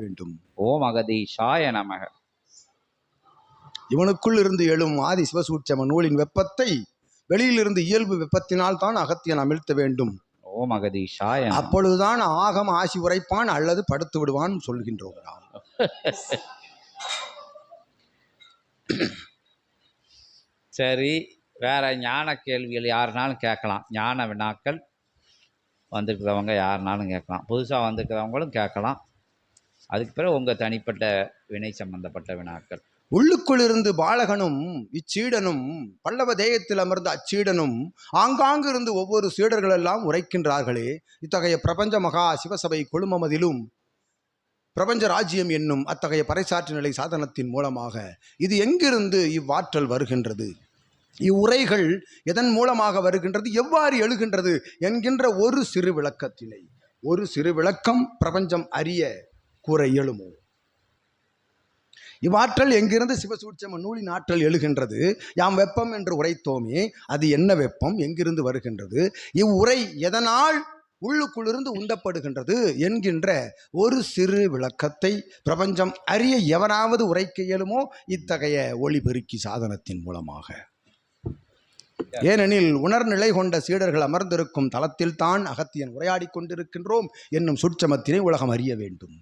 வேண்டும். ஓம் அகதீஷாய நமக. இவனுக்குள் இருந்து எழும் ஆதி சிவசூட்சம நூலின் வெப்பத்தை வெளியிலிருந்து இயல்பு வெப்பத்தினால் தான் அகத்தியன் அமிழ்த்த வேண்டும். ஓம் அகதீஷாய. அப்பொழுதுதான் ஆகம் ஆசி உரைப்பான் அல்லது படுத்து விடுவான் சொல்கின்றோம் நாம். சரி வேற ஞான கேள்விகள் யாருனாலும் கேட்கலாம். ஞான வினாக்கள் வந்திருக்கிறவங்க யாருனாலும் கேட்கலாம். புதுசாக வந்திருக்கிறவங்களும் கேட்கலாம். அதுக்கு பிறகு உங்கள் தனிப்பட்ட வினை சம்பந்தப்பட்ட வினாக்கள். உள்ளுக்குள் இருந்து பாலகனும் இச்சீடனும் பல்லவ தேயத்தில் அமர்ந்த அச்சீடனும் ஆங்காங்கிருந்து ஒவ்வொரு சீடர்கள் எல்லாம் உரைக்கின்றார்களே. இத்தகைய பிரபஞ்ச மகா சிவசபை கொழுமமதிலும் பிரபஞ்ச ராஜ்யம் என்னும் அத்தகைய பறைசாற்று நிலை சாதனத்தின் மூலமாக இது எங்கிருந்து இவ்வாற்றல் வருகின்றது? இவ்வுரைகள் எதன் மூலமாக வருகின்றது? எவ்வாறு எழுகின்றது? என்கின்ற ஒரு சிறு விளக்கத்தினை ஒரு சிறு விளக்கம் பிரபஞ்சம் அறிய கூற இயலுமோ? இவ்வாற்றல் எங்கிருந்து சிவசூட்சம நூலின் ஆற்றல் எழுகின்றது? யாம் வெப்பம் என்று உரைத்தோமே அது என்ன வெப்பம்? எங்கிருந்து வருகின்றது? இவ்வுரை எதனால் உள்ளுக்குள்ளிருந்து உந்தப்படுகின்றது என்கின்ற ஒரு சிறு விளக்கத்தை பிரபஞ்சம் அறிய எவனாவது உரைக்க இயலுமோ? இத்தகைய ஒளிபெருக்கி சாதனத்தின் மூலமாக. ஏனெனில் உணர்நிலை கொண்ட சீடர்கள் அமர்ந்திருக்கும் தளத்தில் தான் அகத்தியன் உரையாடிக் கொண்டிருக்கின்றோம் என்னும் சுட்சமத்தினை உலகம் அறிய வேண்டும்.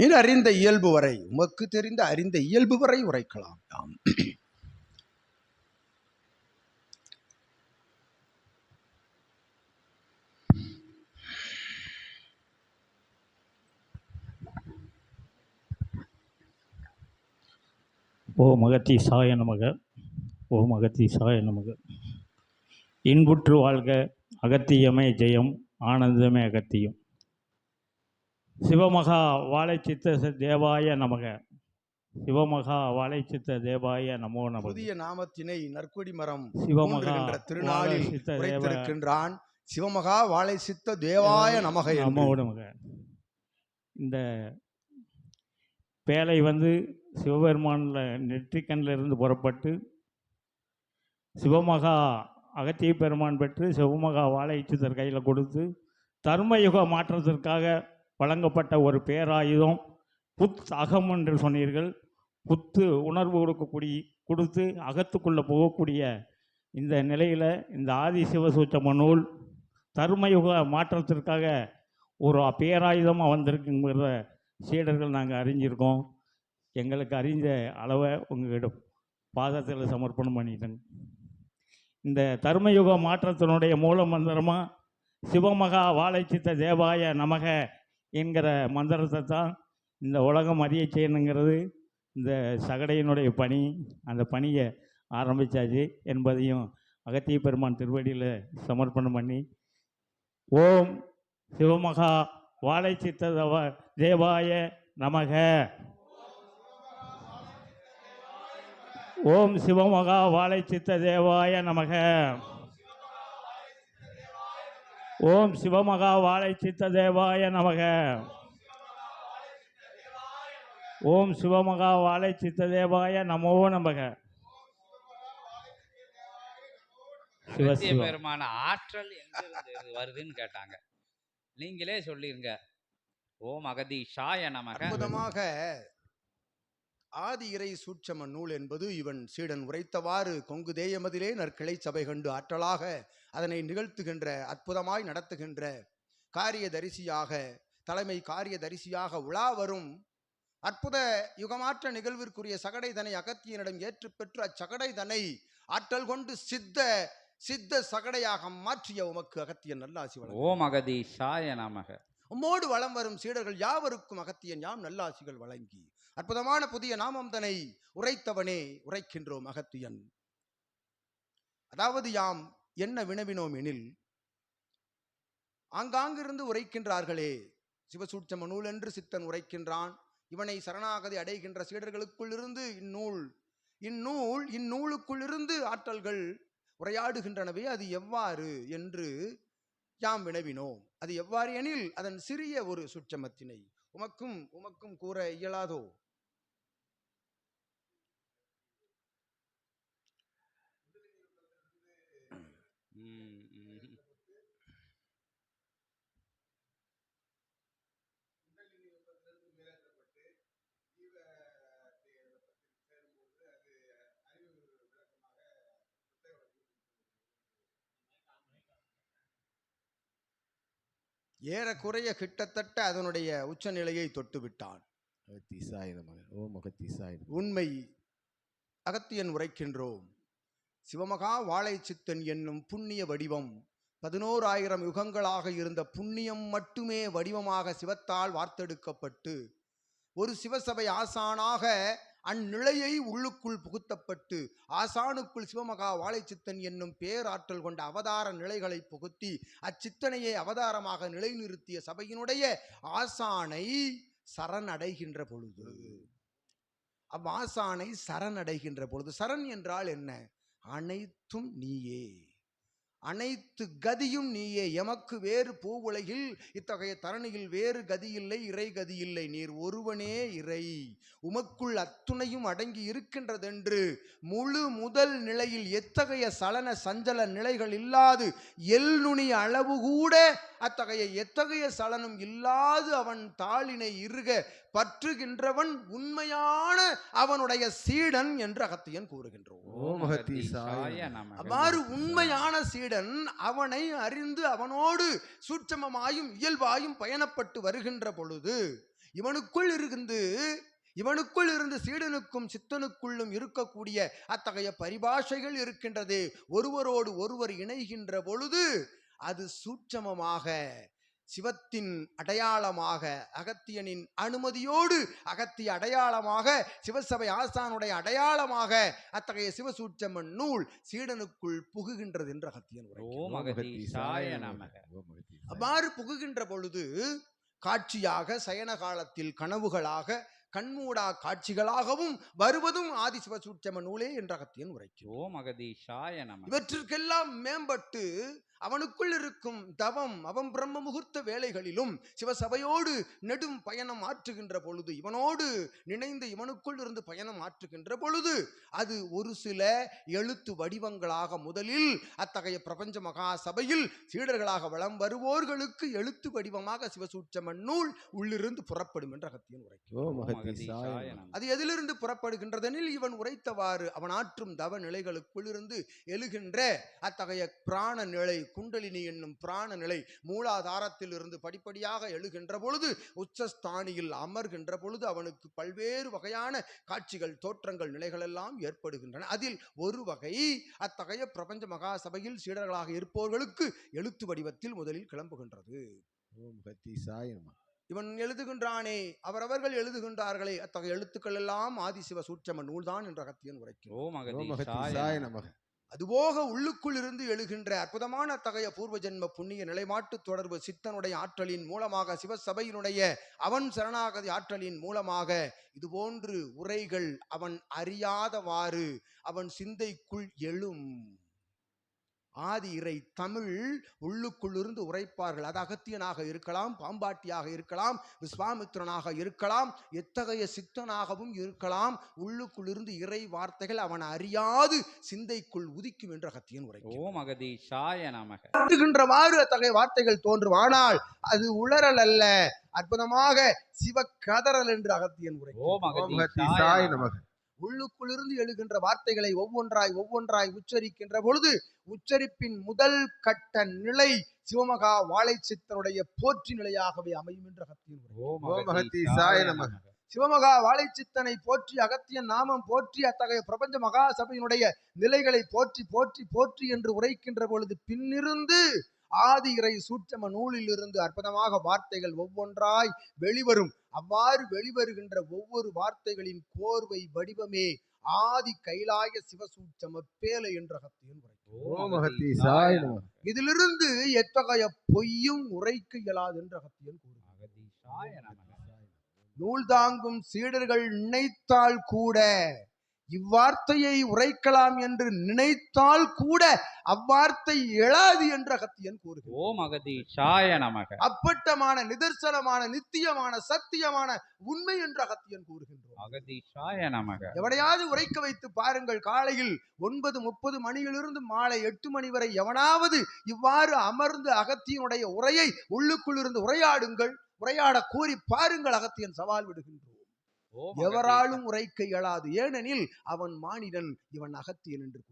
நீர் அறிந்த இயல்பு வரை உமக்கு தெரிந்த அறிந்த இயல்பு வரை உரைக்கலாம் யாம் ஓ மகத்தி சாய நமக ஓ மகத்தி சாய நமக. இன்புற்று வாழ்க அகத்தியமே ஜெயம் ஆனந்தமே அகத்தியம். சிவமகா வாழைச்சித்த ச- தேவாய நமக. சிவமகா வாழைச்சித்த தேவாய நமோ நமக. புதிய நாமத்தினை நற்கொடி மரம் சிவமகா திருநாளில் உரைத்திருக்கின்றான். சிவமகா வாழை சித்த தேவாய நமக நமோ. நமக இந்த பேழை வந்து சிவபெருமானில் நெற்றிக்கண்ணில் இருந்து புறப்பட்டு சிவமகா அகத்திய பெருமான் பெற்று சிவமகா வாழைச்சித்தர் கையில் கொடுத்து தர்மயுக மாற்றத்திற்காக வழங்கப்பட்ட ஒரு பேராயுதம். புத் அகம் என்று சொன்னீர்கள். புத்து உணர்வு கொடுக்கக்கூடிய கொடுத்து அகத்துக்குள்ளே போகக்கூடிய இந்த நிலையில் இந்த ஆதி சிவசூச்சம நூல் தர்மயுக மாற்றத்திற்காக ஒரு பேராயுதமாக வந்திருக்குங்கிற சீடர்கள் நாங்கள் அறிஞ்சிருக்கோம். எங்களுக்கு அறிஞ்ச அளவை உங்ககிட்ட பாதத்தில் சமர்ப்பணம் பண்ணிட்டேங்க. இந்த தர்மயுக மாற்றத்தினுடைய மூல மந்திரமாக சிவமகா வாழைச்சித்த தேவாய நமக என்கிற மந்திரத்தை தான் இந்த உலகம் அறிய செய்யணுங்கிறது இந்த சகடையினுடைய பணி அந்த பணியை ஆரம்பித்தாச்சு என்பதையும் அகத்திய பெருமான் திருவடியில் சமர்ப்பணம் பண்ணி ஓம் சிவமகா வாழை தவ- தேவாய நமக. ஓம் சிவமகா வாழைச்சித்த தேவாய நமக. ஓம் சிவமகா வாழைச்சித்த தேவாய நமக. ஓம் சிவமகா வாழைச்சித்த தேவாய நமோ நமக. சிவ அகத்திய சிவ பெருமான ஆற்றல் வருதுன்னு கேட்டாங்க. நீங்களே சொல்லிருங்க. ஓம் அகதீஷாய நமக. அற்புதமாக ஆதி இறை சூட்சம நூல் என்பது இவன் சீடன் உரைத்தவாறு கொங்கு தேயமதிலே நற்கிளை சபை கண்டு ஆற்றலாக அதனை நிகழ்த்துகின்ற அற்புதமாய் நடத்துகின்ற காரிய தரிசியாக தலைமை காரிய தரிசியாக உலா வரும். அற்புத யுகமாற்ற நிகழ்விற்குரிய சகடை தனை அகத்தியனிடம் ஏற்று பெற்று அச்சகடை தனை ஆற்றல் கொண்டு சித்த சித்த சகடையாக மாற்றிய உமக்கு அகத்தியன் நல்லாசி வழங்கும் ஓம் அகதீஷாய நமக. உம்மோடு வலம் வரும் சீடர்கள் யாவருக்கும் அகத்தியன் யாம் நல்லாசிகள் வழங்கி. அற்புதமான புதிய நாமம் தன்னை உரைத்தவனே உரைக்கின்றோம் அகத்தியன். அதாவது யாம் என்ன வினவினோம் எனில் ஆங்காங்கிருந்து உரைக்கின்றார்களே சிவசூட்சம நூல் என்று சித்தன் உரைக்கின்றான். இவனை சரணாகதி அடைகின்ற சீடர்களுக்குள் இருந்து இந்நூல் இந்நூல் இந்நூலுக்குள் இருந்து ஆற்றல்கள் உரையாடுகின்றனவே அது எவ்வாறு என்று யாம் வினவினோம். அது எவ்வாறு எனில் அதன் சிறிய ஒரு சுற்றமத்தினை உமக்கும் உமக்கும் கூற இயலாதோ ம், ம். ஏறக்குறைய கிட்டத்தட்ட அதனுடைய உச்சநிலையை தொட்டு விட்டான் அகத்தீசாய ஓம் அகத்தீசாய உண்மை அகத்தியன் உரைக்கின்றோம். சிவமகா வாழை சித்தன் என்னும் புண்ணிய வடிவம் பதினோராயிரம் யுகங்களாக இருந்த புண்ணியம் மட்டுமே வடிவமாக சிவத்தால் வார்த்தெடுக்கப்பட்டு ஒரு சிவசபை ஆசானாக அந்நிலையை உள்ளுக்குள் புகுத்தப்பட்டு ஆசானுக்குள் சிவமகா வாழைச்சித்தன் என்னும் பேராற்றல் கொண்ட அவதார நிலைகளை புகுத்தி அச்சித்தனையை அவதாரமாக நிலைநிறுத்திய சபையினுடைய ஆசானை சரணடைகின்ற பொழுது. அவ்வாசானை சரணடைகின்ற பொழுது. சரண் என்றால் என்ன? அனைத்தும் நீயே. அனைத்து கதியும் நீயே. எமக்கு வேறு பூவுலகில் இத்தகைய தரணியில் வேறு கதி இல்லை இறை கதி இல்லை நீர் ஒருவனே இறை. உமக்குள் அத்துணையும் அடங்கி இருக்கின்றதென்று முழு முதல் நிலையில் எத்தகைய சலன சஞ்சல நிலைகள் இல்லாது எல்நுனி அளவு கூட அத்தகைய எத்தகைய சலனம் இல்லாது அவன் தாளினை இறுக பற்றுகின்றவன் உண்மையான அவனுடைய சீடன் என்று அகத்தியன் கூறுகின்றோம். அவ்வாறு உண்மையான சீடன் அவனை அறிந்து அவனோடு சூட்சமமாயும் இயல்பாயும் பயணப்பட்டு வருகின்ற பொழுது இவனுக்குள் இருந்து இவனுக்குள் இருந்து சீடனுக்கும் சித்தனுக்குள்ளும் இருக்கக்கூடிய அத்தகைய பரிபாஷைகள் இருக்கின்றது. ஒருவரோடு ஒருவர் இணைகின்ற பொழுது அது சூட்சமமாக சிவத்தின் அடையாளமாக அகத்தியனின் அனுமதியோடு அகத்திய அடையாளமாக சிவசபை ஆசானுடைய அடையாளமாக அத்தகைய சிவசூட்சம நூல் சீடனுக்குள் புகுகின்றது என்று அகத்தியன் அவ்வாறு புகுகின்ற பொழுது காட்சியாக சயன காலத்தில் கனவுகளாக கண்மூடா காட்சிகளாகவும் வருவதும் ஆதி சிவசூட்சம நூலே என்ற அகத்தியன் உரைக்கும் இவற்றிற்கெல்லாம் மேம்பட்டு அவனுக்குள் இருக்கும் தவம் அவன் பிரம்ம முகூர்த்த வேலைகளிலும் சிவசபையோடு நெடும் பயணம் ஆற்றுகின்ற பொழுது இவனோடு நினைந்து இவனுக்குள் இருந்து பயணம் ஆற்றுகின்ற பொழுது அது ஒரு சில எழுத்து வடிவங்களாக முதலில் அத்தகைய பிரபஞ்ச மகா சபையில் சீடர்களாக வலம் வருவோர்களுக்கு எழுத்து வடிவமாக சிவசூட்சம நூல் உள்ளிருந்து புறப்படும் என்று அகத்தியன் உரைக்கும் அது எதிலிருந்து புறப்படுகின்றதெனில் இவன் உரைத்தவாறு அவன் ஆற்றும் தவ நிலைகளுக்குள் இருந்து எழுகின்ற அத்தகைய பிராண நிலை குண்டலினி என்னும் பிராண நிலை மூலாதாரத்தில் இருந்து படிப்படியாக எழுகின்ற பொழுது உச்சஸ்தானியில் அமர்கின்ற பொழுது அவனுக்கு பல்வேறு வகையான காட்சிகள் தோற்றங்கள் நிலைகள் எல்லாம் ஏற்படுகின்றன. அதில் ஒரு வகை அத்தகைய பிரபஞ்ச மகா சபையில் சீடர்களாக இருப்பவர்களுக்கு எழுத்து வடிவத்தில் முதலில் கிளம்புகின்றது. ஓம் நமக இவன் எழுதுகின்றானே. அவரவர்கள் எழுதுகின்றார்களே. அத்தகைய எழுத்துக்கள் எல்லாம் ஆதிசிவ சூட்சம நூல்தான் என்ற அகத்தியன் நமக. அதுபோக உள்ளுக்குள் இருந்து எழுகின்ற அற்புதமான அத்தகைய பூர்வ ஜென்ம புண்ணிய நிலைமாட்டு தொடர்பு சித்தனுடைய ஆற்றலின் மூலமாக சிவசபையினுடைய அவன் சரணாகதி ஆற்றலின் மூலமாக இதுபோன்று உரைகள் அவன் அறியாதவாறு அவன் சிந்தைக்குள் எழும். ஆதி இறை தமிழ் உள்ளுக்குள்ளிருந்து உரைப்பார்கள். அது அகத்தியனாக இருக்கலாம் பாம்பாட்டியாக இருக்கலாம் விஸ்வாமித்திரனாக இருக்கலாம் எத்தகைய சித்தனாகவும் இருக்கலாம். உள்ளுக்குள்ளிருந்து இறை வார்த்தைகள் அவன் அறியாது சிந்தைக்குள் உதிக்கும் என்று அகத்தியன் உரைக்கும் ஓம் நமக. காட்டுகின்றவாறு அத்தகைய வார்த்தைகள் தோன்றும் ஆனால் அது உளறல் அல்ல அற்புதமாக சிவக்கதறல் என்று அகத்தியன் உரை ஓம் அகத்தீசாய நமக. நமக. உள்ளுக்குள்ளிருந்து எழுகின்ற வார்த்தைகளை ஒவ்வொன்றாய் ஒவ்வொன்றாய் உச்சரிக்கின்ற பொழுது உச்சரிப்பின் முதல் கட்ட நிலை சிவமகா வாழை சித்தனுடைய போற்றி நிலையாகவே அமையும் என்று நமக. சிவமகா வாழைச்சித்தனை போற்றி அகத்தியன் நாமம் போற்றி அத்தகைய பிரபஞ்ச மகா சபையினுடைய நிலைகளை போற்றி போற்றி போற்றி என்று உரைக்கின்ற பொழுது பின்னிருந்து ஆதி இறை சூட்சம நூலில் இருந்து அற்புதமாக வார்த்தைகள் ஒவ்வொன்றாய் வெளிவரும். அவ்வாறு வெளிவருகின்ற ஒவ்வொரு வார்த்தைகளின் கோர்வை வடிவமே ஆதி கைலாய சிவசூட்சம பேலை என்ற நமக. இதிலிருந்து எத்தகைய பொய்யும் உரைக்க இயலாது என்று அகத்தியன் கூறுகிறார் நூல் தாங்கும் சீடர்கள் நினைத்தால் கூட இவ்வார்த்தையை உரைக்கலாம் என்று நினைத்தால் கூட அவ்வார்த்தை எழாது என்று அகத்தியன் கூறுகிறார் ஓம் அகதீசாய நமக. அப்பட்டமான நிதர்சனமான நித்தியமான சத்தியமான உண்மை என்று அகத்தியன் கூறுகின்றோம் நமக. எவனையாவது உரைக்க வைத்து பாருங்கள் காலையில் ஒன்பது முப்பது மணியிலிருந்து மாலை எட்டு மணி வரை எவனாவது இவ்வாறு அமர்ந்து அகத்தியனுடைய உரையை உள்ளுக்குள் இருந்து உரையாடுங்கள் உரையாட கூறி பாருங்கள் அகத்தியன் சவால் விடுகின்றோம் எவராலும் உரைக்க இயலாது. ஏனெனில் அவன் மானிடன் இவன் அகத்தியன் என்று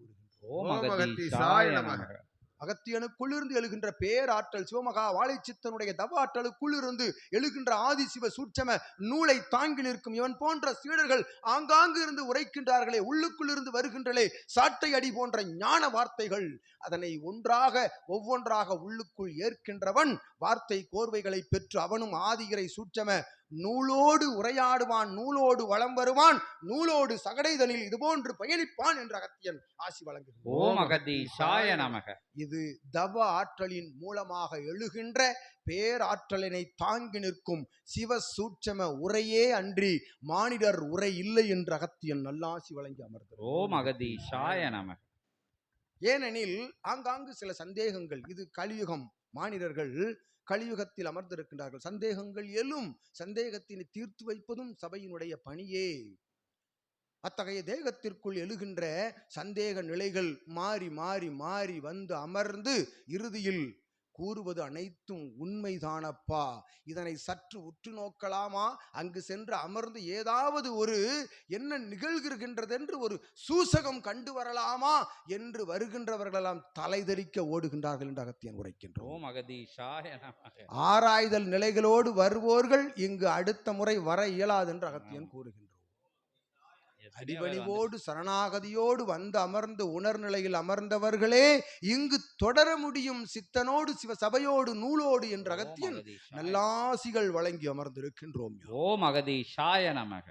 நமக. அகத்தியனுக்குள்ளிருந்து எழுகின்ற பேராற்றல் சிவமகா வாழைச்சித்தனுடைய தவ ஆற்றலுக்குள்ளிருந்து எழுகின்ற ஆதிசிவ சூட்சம நூலை தாங்கி நிற்கும் இவன் போன்ற சீடர்கள் ஆங்காங்கு இருந்து உரைக்கின்றார்களே உள்ளுக்குள்ளிருந்து வருகின்றலே சாட்டை அடி போன்ற ஞான வார்த்தைகள். அதனை ஒன்றாக ஒவ்வொன்றாக உள்ளுக்குள் ஏற்கின்றவன் வார்த்தை கோர்வைகளை பெற்று அவனும் ஆதிகிரை சூட்சம நூலோடு உரையாடுவான் நூலோடு வளம் வருவான் நூலோடு சகடைதனில் இதுபோன்று பயணிப்பான் என்ற அகத்தியன் ஆசி வழங்குகிறான். ஓம் அகதீஷாய நமக. இது தவ ஆற்றலின் மூலமாக எழுகின்ற பேராற்றலினை தாங்கி நிற்கும் சிவ சூட்சம உரையே அன்றி மானிடர் உரை இல்லை என்று அகத்தியன் நல்லாசி வழங்கி அமர்ந்தார் ஓம் அகதீஷாய நமக. ஏனெனில் ஆங்காங்கு சில சந்தேகங்கள். இது கலியுகம் மானிடர்கள் கலியுகத்தில் அமர்ந்திருக்கின்றார்கள். சந்தேகங்கள் எழும். சந்தேகத்தினை தீர்த்து வைப்பதும் சபையினுடைய பணியே. அத்தகைய தேகத்திற்குள் எழுகின்ற சந்தேக நிலைகள் மாறி மாறி மாறி வந்து அமர்ந்து இறுதியில் கூறுவது அனைத்தும் உண்மைதானப்பா? இதனை சற்று உற்று நோக்கலாமா? அங்கு சென்று அமர்ந்து ஏதாவது ஒரு என்ன நிகழ்கின்றது என்று ஒரு சூசகம் கண்டு வரலாமா? என்று வருகின்றவர்களெல்லாம் தலைதெறிக்க ஓடுகின்றார்கள் என்று அகத்தியன் உரைக்கின்றோம். ஆராய்தல் நிலைகளோடு வருவோர்கள் இங்கு அடுத்த முறை வர இயலாது என்று அகத்தியன் வந்து- அடிபணிவோடு சரணாகதியோடு வந்து அமர்ந்து உணர்நிலையில் அமர்ந்தவர்களே இங்கு தொடர முடியும் சித்தனோடு சிவ சபையோடு நூலோடு என்ற அகத்தியன் நல்லாசிகள் வழங்கி அமர்ந்திருக்கின்றோம் ஓம் அகதீஷாய நமக.